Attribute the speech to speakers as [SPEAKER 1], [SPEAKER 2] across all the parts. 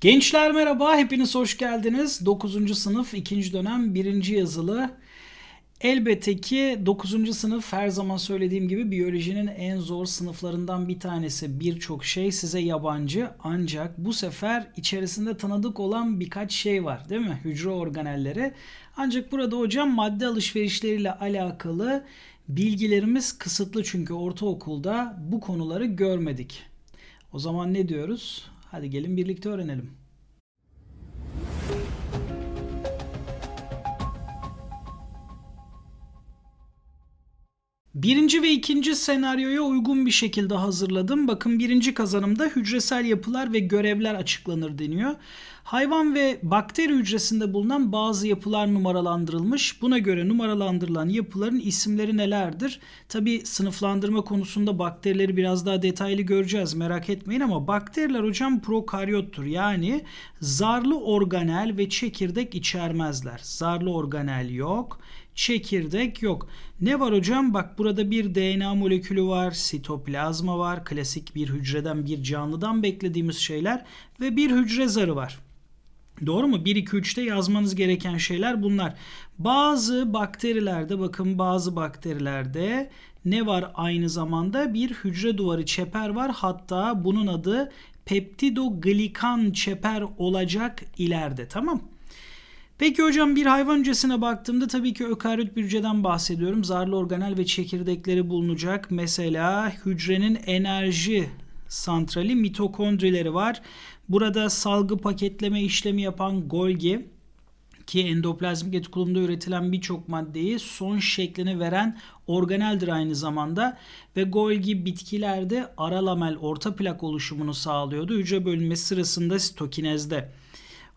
[SPEAKER 1] Gençler merhaba, hepiniz hoş geldiniz. 9. sınıf 2. dönem 1. yazılı. Elbette ki 9. sınıf her zaman söylediğim gibi biyolojinin en zor sınıflarından bir tanesi. Birçok şey size yabancı ancak bu sefer içerisinde tanıdık olan birkaç şey var değil mi? Hücre organelleri. Ancak burada hocam madde alışverişleriyle alakalı bilgilerimiz kısıtlı çünkü ortaokulda bu konuları görmedik. O zaman ne diyoruz? Hadi gelin birlikte öğrenelim. Birinci ve ikinci senaryoya uygun bir şekilde hazırladım. Bakın birinci kazanımda hücresel yapılar ve görevler açıklanır deniyor. Hayvan ve bakteri hücresinde bulunan bazı yapılar numaralandırılmış. Buna göre numaralandırılan yapıların isimleri nelerdir? Tabi sınıflandırma konusunda bakterileri biraz daha detaylı göreceğiz merak etmeyin ama bakteriler hocam prokaryottur. Yani zarlı organel ve çekirdek içermezler. Zarlı organel yok çekirdek yok. Ne var hocam? Bak burada bir DNA molekülü var, sitoplazma var, klasik bir hücreden bir canlıdan beklediğimiz şeyler ve bir hücre zarı var. Doğru mu? 1 2 3'te yazmanız gereken şeyler bunlar. Bazı bakterilerde bakın bazı bakterilerde ne var aynı zamanda? Bir hücre duvarı çeper var. Hatta bunun adı peptidoglikan çeper olacak ileride. Tamam? Peki hocam bir hayvan hücresine baktığımda tabii ki ökaryot bir hücreden bahsediyorum. Zarlı organel ve çekirdekleri bulunacak. Mesela hücrenin enerji santrali mitokondrileri var. Burada salgı paketleme işlemi yapan Golgi ki endoplazmik retikulumda üretilen birçok maddeyi son şeklini veren organeldir aynı zamanda ve Golgi bitkilerde ara lamel orta plak oluşumunu sağlıyordu hücre bölünmesi sırasında sitokinezde.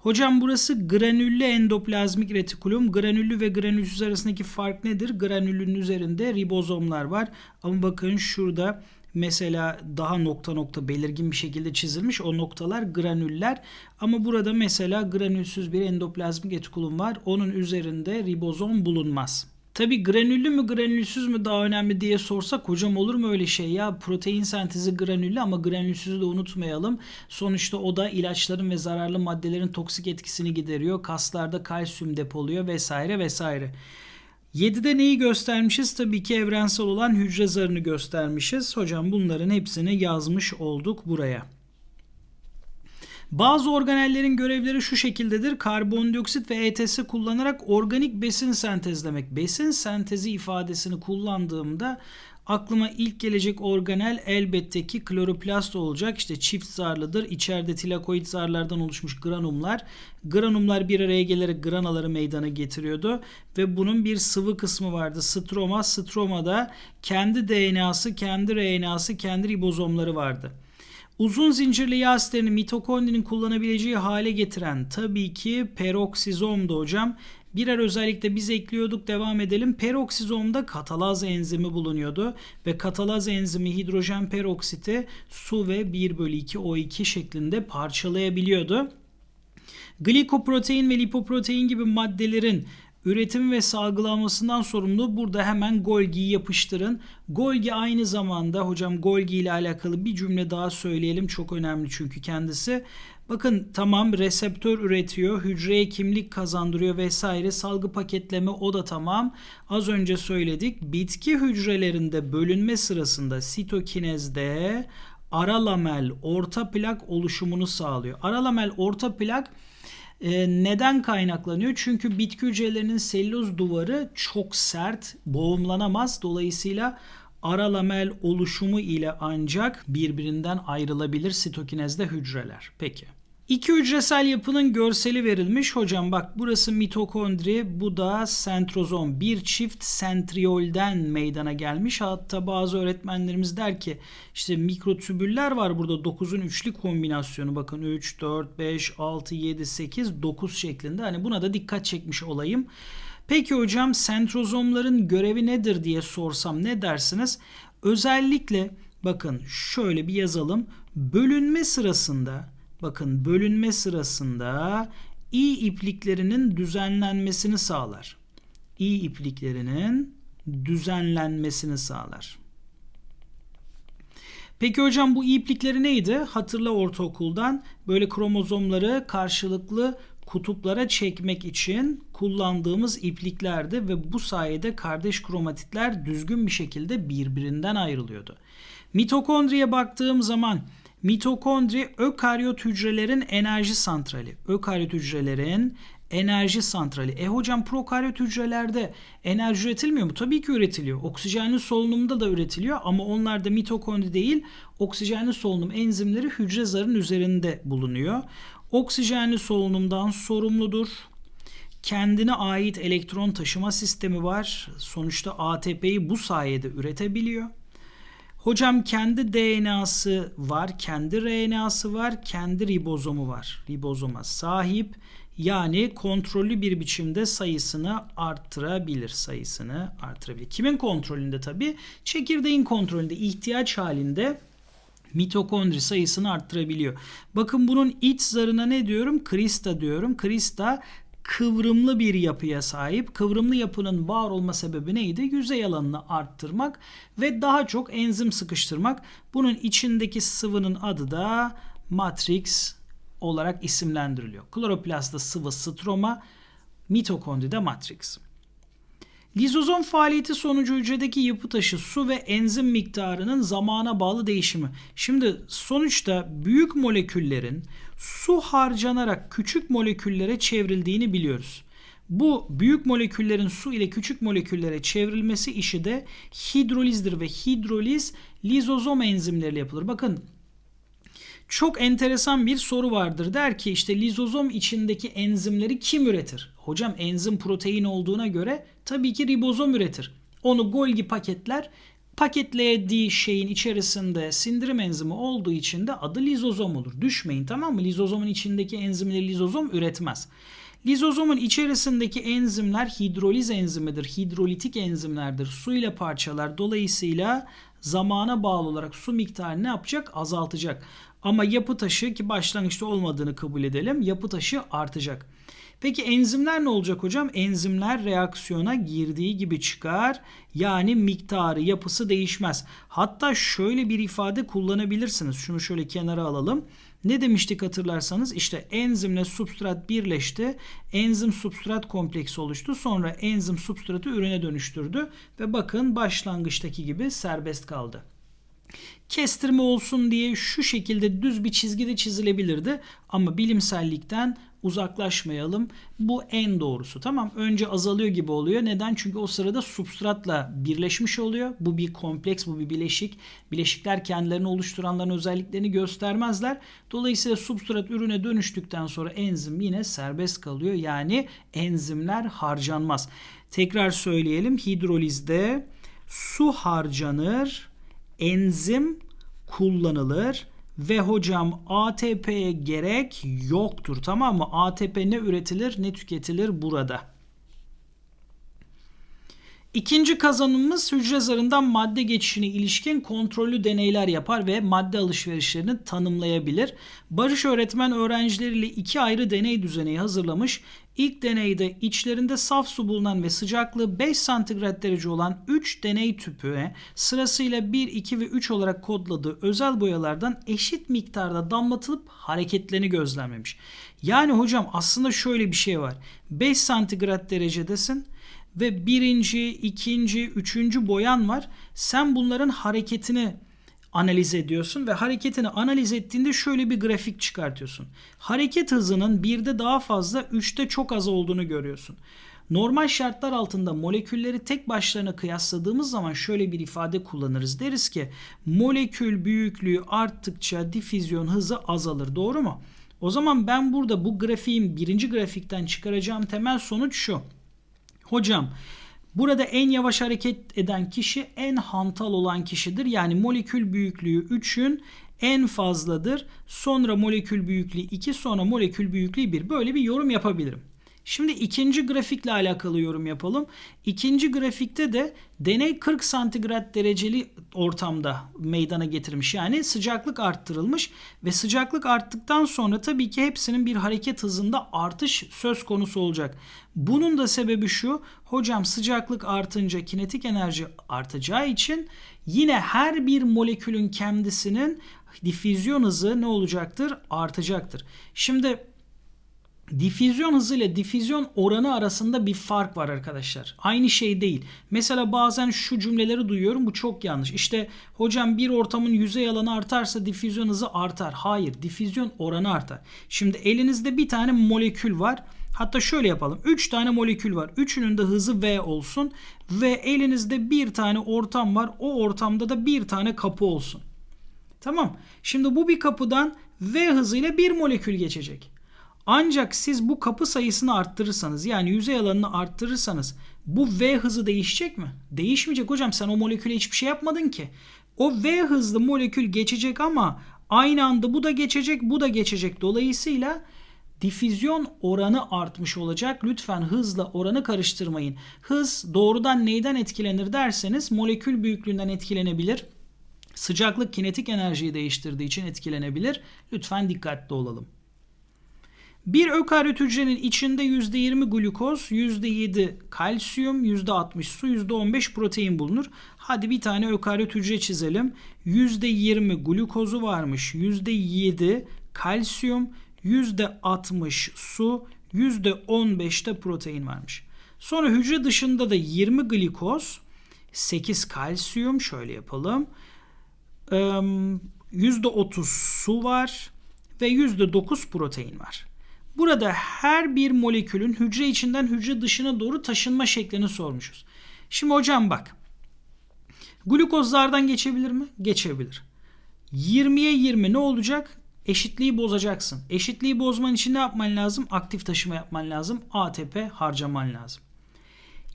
[SPEAKER 1] Hocam burası granüllü endoplazmik retikulum. Granüllü ve granülsüz arasındaki fark nedir? Granüllünün üzerinde ribozomlar var. Ama bakın şurada mesela daha nokta nokta belirgin bir şekilde çizilmiş o noktalar granüller ama burada mesela granülsüz bir endoplazmik retikulum var onun üzerinde ribozom bulunmaz. Tabi granüllü mü granülsüz mü daha önemli diye sorsak hocam olur mu öyle şey ya protein sentezi granüllü ama granülsüzü de unutmayalım. Sonuçta o da ilaçların ve zararlı maddelerin toksik etkisini gideriyor. Kaslarda kalsiyum depoluyor vesaire vesaire. 7'de neyi göstermişiz? Tabii ki evrensel olan hücre zarını göstermişiz. Hocam bunların hepsini yazmış olduk buraya. Bazı organellerin görevleri şu şekildedir. Karbondioksit ve ETS kullanarak organik besin sentezlemek. Besin sentezi ifadesini kullandığımda aklıma ilk gelecek organel elbette ki kloroplast olacak. İşte çift zarlıdır. İçeride tilakoid zarlardan oluşmuş granumlar. Granumlar bir araya gelerek granaları meydana getiriyordu. Ve bunun bir sıvı kısmı vardı. Stroma. Stromada kendi DNA'sı, kendi RNA'sı, kendi ribozomları vardı. Uzun zincirli yağ asitlerini mitokondrinin kullanabileceği hale getiren tabii ki peroksizomdu hocam. Birer özellikle biz ekliyorduk devam edelim. Peroksizomda katalaz enzimi bulunuyordu ve katalaz enzimi hidrojen peroksiti su ve 1 bölü 2 O2 şeklinde parçalayabiliyordu. Glikoprotein ve lipoprotein gibi maddelerin üretim ve salgılanmasından sorumlu. Burada hemen Golgi'yi yapıştırın. Golgi aynı zamanda hocam Golgi ile alakalı bir cümle daha söyleyelim. Çok önemli çünkü kendisi. Bakın tamam reseptör üretiyor, hücreye kimlik kazandırıyor vesaire. Salgı paketleme o da tamam. Az önce söyledik. Bitki hücrelerinde bölünme sırasında sitokinezde ara lamel orta plak oluşumunu sağlıyor. Ara lamel orta plak e, neden kaynaklanıyor? Çünkü bitki hücrelerinin selüloz duvarı çok sert, boğumlanamaz. Dolayısıyla ara lamel oluşumu ile ancak birbirinden ayrılabilir sitokinezde hücreler. Peki. İki hücresel yapının görseli verilmiş. Hocam bak burası mitokondri, bu da sentrozom. Bir çift sentriolden meydana gelmiş. Hatta bazı öğretmenlerimiz der ki işte mikrotübüller var burada 9'un üçlü kombinasyonu. Bakın 3, 4, 5, 6, 7, 8, 9 şeklinde. Hani buna da dikkat çekmiş olayım. Peki hocam sentrozomların görevi nedir diye sorsam ne dersiniz? Özellikle bakın şöyle bir yazalım. Bölünme sırasında bakın bölünme sırasında i ipliklerinin düzenlenmesini sağlar. i ipliklerinin düzenlenmesini sağlar. Peki hocam bu iplikleri neydi? Hatırla ortaokuldan böyle kromozomları karşılıklı kutuplara çekmek için kullandığımız ipliklerdi ve bu sayede kardeş kromatitler düzgün bir şekilde birbirinden ayrılıyordu. Mitokondriye baktığım zaman mitokondri ökaryot hücrelerin enerji santrali. Ökaryot hücrelerin enerji santrali. E hocam prokaryot hücrelerde enerji üretilmiyor mu? Tabii ki üretiliyor. Oksijenli solunumda da üretiliyor ama onlarda mitokondri değil oksijenli solunum enzimleri hücre zarın üzerinde bulunuyor. Oksijenli solunumdan sorumludur. Kendine ait elektron taşıma sistemi var. Sonuçta ATP'yi bu sayede üretebiliyor. Hocam kendi DNA'sı var, kendi RNA'sı var, kendi ribozomu var. Ribozoma sahip yani kontrollü bir biçimde sayısını arttırabilir. Sayısını arttırabilir. Kimin kontrolünde tabii? Çekirdeğin kontrolünde ihtiyaç halinde mitokondri sayısını arttırabiliyor. Bakın bunun iç zarına ne diyorum? Krista diyorum. Krista kıvrımlı bir yapıya sahip. Kıvrımlı yapının var olma sebebi neydi? Yüzey alanını arttırmak ve daha çok enzim sıkıştırmak. Bunun içindeki sıvının adı da matrix olarak isimlendiriliyor. Kloroplastta sıvı stroma, mitokondride matrix. Lizozom faaliyeti sonucu hücredeki yapı taşı su ve enzim miktarının zamana bağlı değişimi. Şimdi sonuçta büyük moleküllerin su harcanarak küçük moleküllere çevrildiğini biliyoruz. Bu büyük moleküllerin su ile küçük moleküllere çevrilmesi işi de hidrolizdir ve hidroliz lizozom enzimleriyle yapılır. Bakın çok enteresan bir soru vardır. Der ki işte lizozom içindeki enzimleri kim üretir? Hocam enzim protein olduğuna göre tabii ki ribozom üretir. Onu Golgi paketler paketlediği şeyin içerisinde sindirim enzimi olduğu için de adı lizozom olur. Düşmeyin tamam mı? Lizozomun içindeki enzimleri lizozom üretmez. Lizozomun içerisindeki enzimler hidroliz enzimidir. Hidrolitik enzimlerdir. Su ile parçalar. Dolayısıyla zamana bağlı olarak su miktarını ne yapacak? Azaltacak. Ama yapı taşı ki başlangıçta olmadığını kabul edelim. Yapı taşı artacak. Peki enzimler ne olacak hocam? Enzimler reaksiyona girdiği gibi çıkar. Yani miktarı, yapısı değişmez. Hatta şöyle bir ifade kullanabilirsiniz. Şunu şöyle kenara alalım. Ne demiştik hatırlarsanız işte enzimle substrat birleşti. Enzim substrat kompleksi oluştu. Sonra enzim substratı ürüne dönüştürdü. Ve bakın başlangıçtaki gibi serbest kaldı kestirme olsun diye şu şekilde düz bir çizgide çizilebilirdi. Ama bilimsellikten uzaklaşmayalım. Bu en doğrusu. Tamam önce azalıyor gibi oluyor. Neden? Çünkü o sırada substratla birleşmiş oluyor. Bu bir kompleks, bu bir bileşik. Bileşikler kendilerini oluşturanların özelliklerini göstermezler. Dolayısıyla substrat ürüne dönüştükten sonra enzim yine serbest kalıyor. Yani enzimler harcanmaz. Tekrar söyleyelim. Hidrolizde su harcanır enzim kullanılır ve hocam ATP'ye gerek yoktur tamam mı? ATP ne üretilir ne tüketilir burada. İkinci kazanımımız hücre zarından madde geçişine ilişkin kontrollü deneyler yapar ve madde alışverişlerini tanımlayabilir. Barış öğretmen öğrencileriyle iki ayrı deney düzeneği hazırlamış. İlk deneyde içlerinde saf su bulunan ve sıcaklığı 5 santigrat derece olan 3 deney tüpüne sırasıyla 1, 2 ve 3 olarak kodladığı özel boyalardan eşit miktarda damlatılıp hareketlerini gözlemlemiş. Yani hocam aslında şöyle bir şey var. 5 santigrat derecedesin ve birinci, ikinci, üçüncü boyan var. Sen bunların hareketini analiz ediyorsun ve hareketini analiz ettiğinde şöyle bir grafik çıkartıyorsun. Hareket hızının birde daha fazla, üçte çok az olduğunu görüyorsun. Normal şartlar altında molekülleri tek başlarına kıyasladığımız zaman şöyle bir ifade kullanırız. Deriz ki molekül büyüklüğü arttıkça difüzyon hızı azalır. Doğru mu? O zaman ben burada bu grafiğin birinci grafikten çıkaracağım temel sonuç şu. Hocam burada en yavaş hareket eden kişi en hantal olan kişidir. Yani molekül büyüklüğü 3'ün en fazladır. Sonra molekül büyüklüğü 2 sonra molekül büyüklüğü 1. Böyle bir yorum yapabilirim. Şimdi ikinci grafikle alakalı yorum yapalım. İkinci grafikte de deney 40 santigrat dereceli ortamda meydana getirmiş. Yani sıcaklık arttırılmış ve sıcaklık arttıktan sonra tabii ki hepsinin bir hareket hızında artış söz konusu olacak. Bunun da sebebi şu. Hocam sıcaklık artınca kinetik enerji artacağı için yine her bir molekülün kendisinin difüzyon hızı ne olacaktır? Artacaktır. Şimdi Difüzyon hızı ile difüzyon oranı arasında bir fark var arkadaşlar. Aynı şey değil. Mesela bazen şu cümleleri duyuyorum bu çok yanlış. İşte hocam bir ortamın yüzey alanı artarsa difüzyon hızı artar. Hayır difüzyon oranı artar. Şimdi elinizde bir tane molekül var. Hatta şöyle yapalım. 3 tane molekül var. Üçünün de hızı V olsun. Ve elinizde bir tane ortam var. O ortamda da bir tane kapı olsun. Tamam. Şimdi bu bir kapıdan V hızıyla bir molekül geçecek. Ancak siz bu kapı sayısını arttırırsanız yani yüzey alanını arttırırsanız bu V hızı değişecek mi? Değişmeyecek hocam sen o moleküle hiçbir şey yapmadın ki. O V hızlı molekül geçecek ama aynı anda bu da geçecek bu da geçecek. Dolayısıyla difüzyon oranı artmış olacak. Lütfen hızla oranı karıştırmayın. Hız doğrudan neyden etkilenir derseniz molekül büyüklüğünden etkilenebilir. Sıcaklık kinetik enerjiyi değiştirdiği için etkilenebilir. Lütfen dikkatli olalım. Bir ökaryot hücrenin içinde %20 glukoz, %7 kalsiyum, %60 su, %15 protein bulunur. Hadi bir tane ökaryot hücre çizelim. %20 glukozu varmış, %7 kalsiyum, %60 su, %15 de protein varmış. Sonra hücre dışında da 20 glikoz, 8 kalsiyum şöyle yapalım. %30 su var ve %9 protein var. Burada her bir molekülün hücre içinden hücre dışına doğru taşınma şeklini sormuşuz. Şimdi hocam bak. Glukozlardan geçebilir mi? Geçebilir. 20'ye 20 ne olacak? Eşitliği bozacaksın. Eşitliği bozman için ne yapman lazım? Aktif taşıma yapman lazım. ATP harcaman lazım.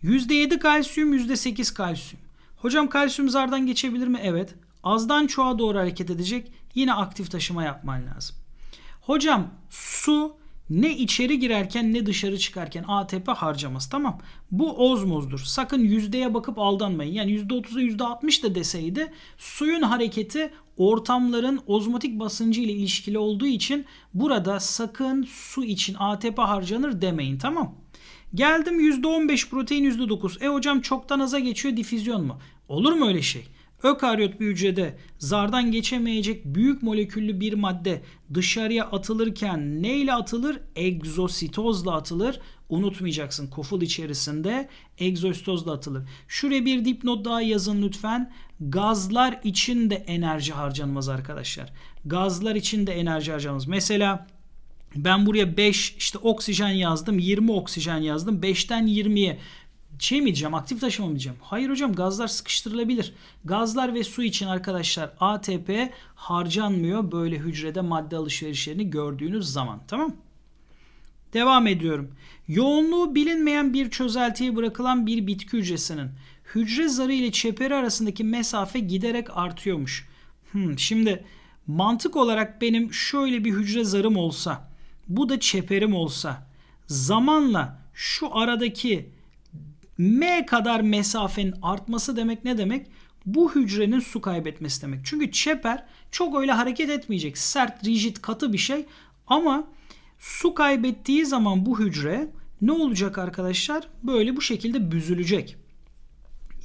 [SPEAKER 1] %7 kalsiyum, %8 kalsiyum. Hocam kalsiyum zardan geçebilir mi? Evet. Azdan çoğa doğru hareket edecek. Yine aktif taşıma yapman lazım. Hocam su ne içeri girerken ne dışarı çıkarken ATP harcaması tamam. Bu ozmozdur. Sakın yüzdeye bakıp aldanmayın. Yani %30'a %60 da deseydi suyun hareketi ortamların ozmotik basıncı ile ilişkili olduğu için burada sakın su için ATP harcanır demeyin tamam. Geldim %15 protein %9. E hocam çoktan aza geçiyor difüzyon mu? Olur mu öyle şey? Ökaryot bir hücrede zardan geçemeyecek büyük moleküllü bir madde dışarıya atılırken neyle atılır? Egzositozla atılır. Unutmayacaksın koful içerisinde egzositozla atılır. Şuraya bir dipnot daha yazın lütfen. Gazlar için de enerji harcanmaz arkadaşlar. Gazlar için de enerji harcanmaz. Mesela ben buraya 5 işte oksijen yazdım 20 oksijen yazdım 5'ten 20'ye şey mi diyeceğim aktif taşıma mı diyeceğim? Hayır hocam gazlar sıkıştırılabilir. Gazlar ve su için arkadaşlar ATP harcanmıyor böyle hücrede madde alışverişlerini gördüğünüz zaman tamam Devam ediyorum. Yoğunluğu bilinmeyen bir çözeltiye bırakılan bir bitki hücresinin hücre zarı ile çeperi arasındaki mesafe giderek artıyormuş. Hmm, şimdi mantık olarak benim şöyle bir hücre zarım olsa bu da çeperim olsa zamanla şu aradaki M kadar mesafenin artması demek ne demek? Bu hücrenin su kaybetmesi demek. Çünkü çeper çok öyle hareket etmeyecek. Sert, rigid, katı bir şey. Ama su kaybettiği zaman bu hücre ne olacak arkadaşlar? Böyle bu şekilde büzülecek.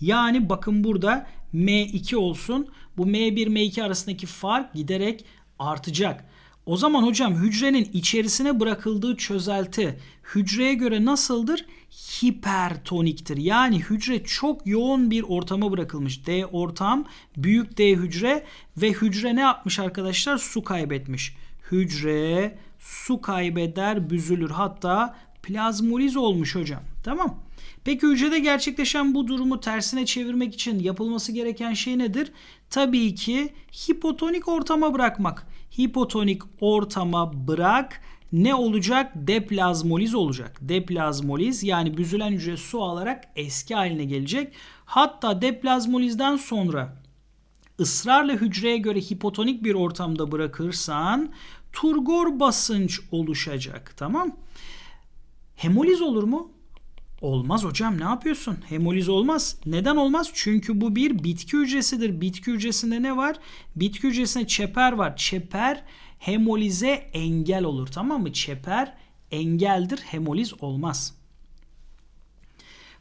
[SPEAKER 1] Yani bakın burada M2 olsun. Bu M1 M2 arasındaki fark giderek artacak. O zaman hocam hücrenin içerisine bırakıldığı çözelti hücreye göre nasıldır? Hipertoniktir. Yani hücre çok yoğun bir ortama bırakılmış. D ortam, büyük D hücre ve hücre ne yapmış arkadaşlar? Su kaybetmiş. Hücre su kaybeder, büzülür. Hatta plazmoliz olmuş hocam. Tamam. Peki hücrede gerçekleşen bu durumu tersine çevirmek için yapılması gereken şey nedir? Tabii ki hipotonik ortama bırakmak. Hipotonik ortama bırak ne olacak? Deplazmoliz olacak. Deplazmoliz yani büzülen hücre su alarak eski haline gelecek. Hatta deplazmolizden sonra ısrarla hücreye göre hipotonik bir ortamda bırakırsan turgor basınç oluşacak. Tamam? Hemoliz olur mu? Olmaz hocam ne yapıyorsun? Hemoliz olmaz. Neden olmaz? Çünkü bu bir bitki hücresidir. Bitki hücresinde ne var? Bitki hücresinde çeper var. Çeper hemolize engel olur tamam mı? Çeper engeldir. Hemoliz olmaz.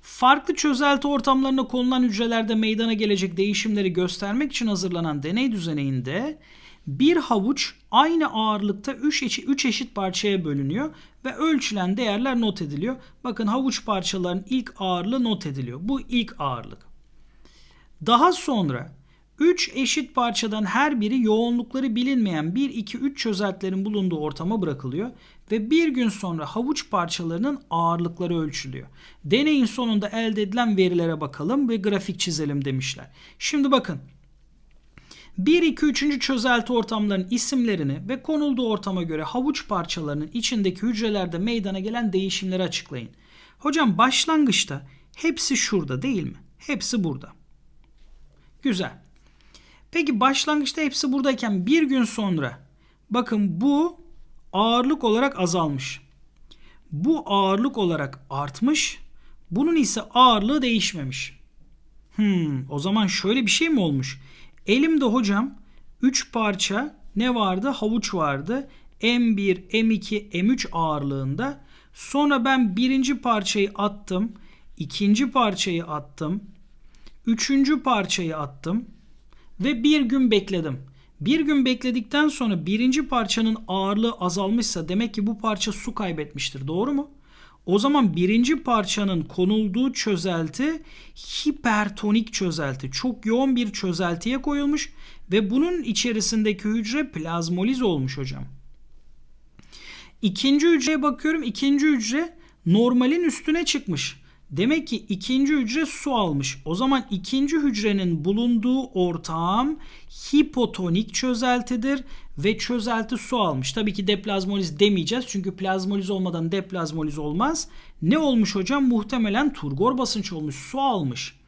[SPEAKER 1] Farklı çözelti ortamlarına konulan hücrelerde meydana gelecek değişimleri göstermek için hazırlanan deney düzeninde bir havuç aynı ağırlıkta 3 eşit, 3 eşit parçaya bölünüyor ve ölçülen değerler not ediliyor. Bakın havuç parçalarının ilk ağırlığı not ediliyor. Bu ilk ağırlık. Daha sonra 3 eşit parçadan her biri yoğunlukları bilinmeyen 1, 2, 3 çözeltilerin bulunduğu ortama bırakılıyor ve bir gün sonra havuç parçalarının ağırlıkları ölçülüyor. Deneyin sonunda elde edilen verilere bakalım ve grafik çizelim demişler. Şimdi bakın 1, 2, 3. çözelti ortamlarının isimlerini ve konulduğu ortama göre havuç parçalarının içindeki hücrelerde meydana gelen değişimleri açıklayın. Hocam başlangıçta hepsi şurada değil mi? Hepsi burada. Güzel. Peki başlangıçta hepsi buradayken bir gün sonra bakın bu ağırlık olarak azalmış. Bu ağırlık olarak artmış. Bunun ise ağırlığı değişmemiş. Hmm, o zaman şöyle bir şey mi olmuş? Elimde hocam 3 parça ne vardı? Havuç vardı. M1, M2, M3 ağırlığında. Sonra ben birinci parçayı attım. ikinci parçayı attım. Üçüncü parçayı attım. Ve bir gün bekledim. Bir gün bekledikten sonra birinci parçanın ağırlığı azalmışsa demek ki bu parça su kaybetmiştir. Doğru mu? O zaman birinci parçanın konulduğu çözelti hipertonik çözelti. Çok yoğun bir çözeltiye koyulmuş ve bunun içerisindeki hücre plazmoliz olmuş hocam. İkinci hücreye bakıyorum. İkinci hücre normalin üstüne çıkmış. Demek ki ikinci hücre su almış. O zaman ikinci hücrenin bulunduğu ortam hipotonik çözeltidir ve çözelti su almış. Tabii ki deplazmoliz demeyeceğiz çünkü plazmoliz olmadan deplazmoliz olmaz. Ne olmuş hocam? Muhtemelen turgor basınç olmuş, su almış.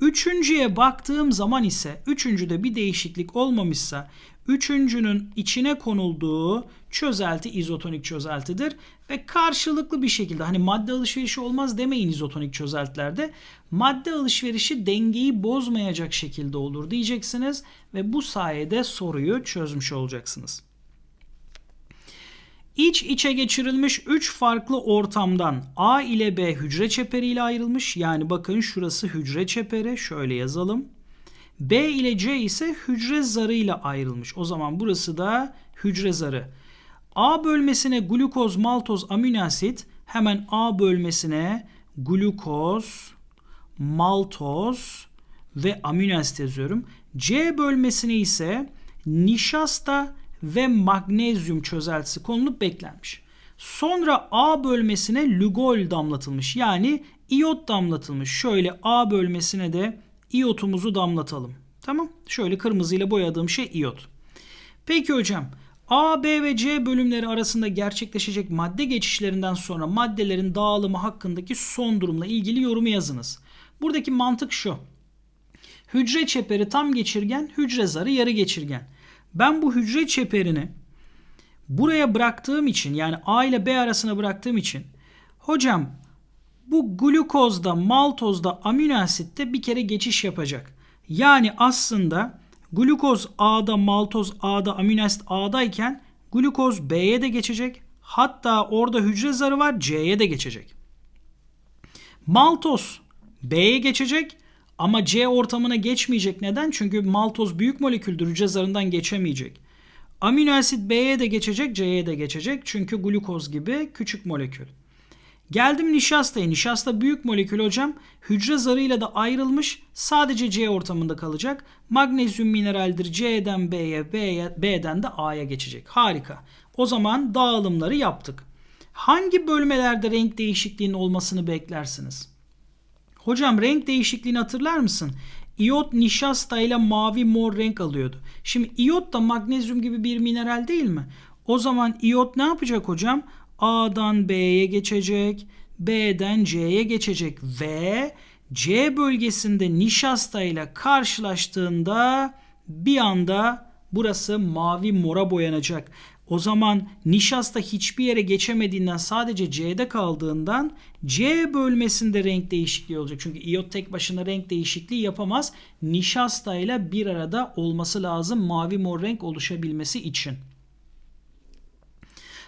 [SPEAKER 1] Üçüncüye baktığım zaman ise üçüncüde bir değişiklik olmamışsa üçüncünün içine konulduğu çözelti izotonik çözeltidir ve karşılıklı bir şekilde hani madde alışverişi olmaz demeyin izotonik çözeltilerde madde alışverişi dengeyi bozmayacak şekilde olur diyeceksiniz ve bu sayede soruyu çözmüş olacaksınız. İç içe geçirilmiş 3 farklı ortamdan A ile B hücre çeperiyle ayrılmış. Yani bakın şurası hücre çeperi. Şöyle yazalım. B ile C ise hücre zarıyla ayrılmış. O zaman burası da hücre zarı. A bölmesine glukoz, maltoz, amino asit. Hemen A bölmesine glukoz, maltoz ve amino asit yazıyorum. C bölmesine ise nişasta ve magnezyum çözeltisi konulup beklenmiş. Sonra A bölmesine lugol damlatılmış. Yani iot damlatılmış. Şöyle A bölmesine de iyotumuzu damlatalım. Tamam. Şöyle kırmızıyla boyadığım şey iyot. Peki hocam A, B ve C bölümleri arasında gerçekleşecek madde geçişlerinden sonra maddelerin dağılımı hakkındaki son durumla ilgili yorumu yazınız. Buradaki mantık şu. Hücre çeperi tam geçirgen, hücre zarı yarı geçirgen. Ben bu hücre çeperini buraya bıraktığım için yani A ile B arasına bıraktığım için hocam bu glukozda, maltozda, amino asitte bir kere geçiş yapacak. Yani aslında glukoz A'da, maltoz A'da, amino asit A'dayken glukoz B'ye de geçecek. Hatta orada hücre zarı var C'ye de geçecek. Maltoz B'ye geçecek ama C ortamına geçmeyecek. Neden? Çünkü maltoz büyük moleküldür. Hücre zarından geçemeyecek. Amino asit B'ye de geçecek, C'ye de geçecek. Çünkü glukoz gibi küçük molekül. Geldim nişastaya. Nişasta büyük molekül hocam. Hücre zarıyla da ayrılmış. Sadece C ortamında kalacak. Magnezyum mineraldir. C'den B'ye, B'ye B'den de A'ya geçecek. Harika. O zaman dağılımları yaptık. Hangi bölmelerde renk değişikliğinin olmasını beklersiniz? Hocam renk değişikliğini hatırlar mısın? İyot nişasta ile mavi mor renk alıyordu. Şimdi iyot da magnezyum gibi bir mineral değil mi? O zaman iyot ne yapacak hocam? A'dan B'ye geçecek, B'den C'ye geçecek ve C bölgesinde nişasta ile karşılaştığında bir anda burası mavi mora boyanacak. O zaman nişasta hiçbir yere geçemediğinden sadece C'de kaldığından C bölmesinde renk değişikliği olacak. Çünkü iyot tek başına renk değişikliği yapamaz. Nişasta ile bir arada olması lazım mavi mor renk oluşabilmesi için.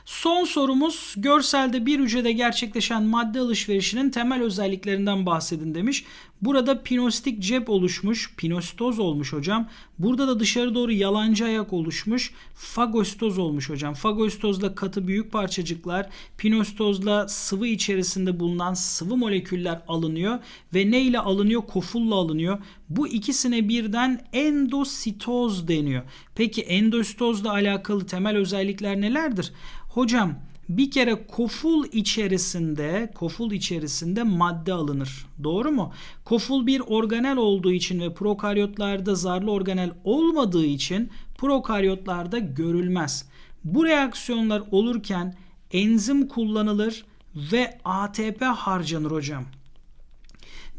[SPEAKER 1] Son sorumuz görselde bir hücrede gerçekleşen madde alışverişinin temel özelliklerinden bahsedin demiş. Burada pinostik cep oluşmuş, pinositoz olmuş hocam. Burada da dışarı doğru yalancı ayak oluşmuş, fagositoz olmuş hocam. Fagositozla katı büyük parçacıklar, pinositozla sıvı içerisinde bulunan sıvı moleküller alınıyor ve ne ile alınıyor? Kofulla alınıyor. Bu ikisine birden endositoz deniyor. Peki endositozla alakalı temel özellikler nelerdir? Hocam bir kere koful içerisinde koful içerisinde madde alınır. Doğru mu? Koful bir organel olduğu için ve prokaryotlarda zarlı organel olmadığı için prokaryotlarda görülmez. Bu reaksiyonlar olurken enzim kullanılır ve ATP harcanır hocam.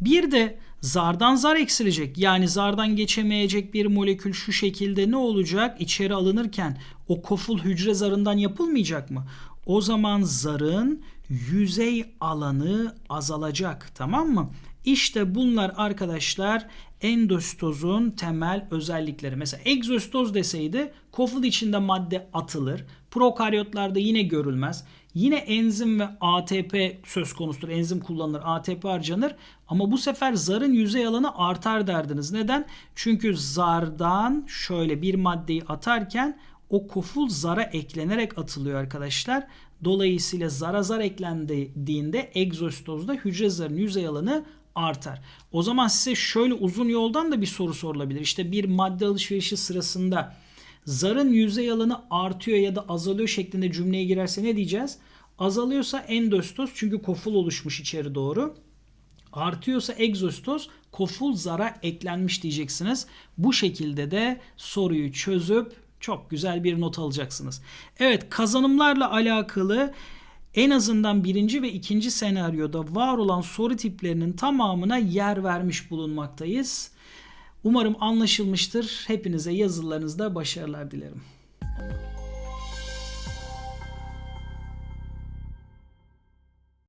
[SPEAKER 1] Bir de zardan zar eksilecek. Yani zardan geçemeyecek bir molekül şu şekilde ne olacak? İçeri alınırken o koful hücre zarından yapılmayacak mı? O zaman zarın yüzey alanı azalacak. Tamam mı? İşte bunlar arkadaşlar endositozun temel özellikleri. Mesela egzositoz deseydi koful içinde madde atılır. Prokaryotlarda yine görülmez. Yine enzim ve ATP söz konusudur. Enzim kullanılır, ATP harcanır. Ama bu sefer zarın yüzey alanı artar derdiniz. Neden? Çünkü zardan şöyle bir maddeyi atarken o koful zara eklenerek atılıyor arkadaşlar. Dolayısıyla zara zar eklendiğinde egzositozda hücre zarının yüzey alanı artar. O zaman size şöyle uzun yoldan da bir soru sorulabilir. İşte bir madde alışverişi sırasında zarın yüzey alanı artıyor ya da azalıyor şeklinde cümleye girerse ne diyeceğiz? Azalıyorsa endositoz çünkü koful oluşmuş içeri doğru. Artıyorsa egzositoz koful zara eklenmiş diyeceksiniz. Bu şekilde de soruyu çözüp çok güzel bir not alacaksınız. Evet kazanımlarla alakalı en azından birinci ve ikinci senaryoda var olan soru tiplerinin tamamına yer vermiş bulunmaktayız. Umarım anlaşılmıştır. Hepinize yazılarınızda başarılar dilerim.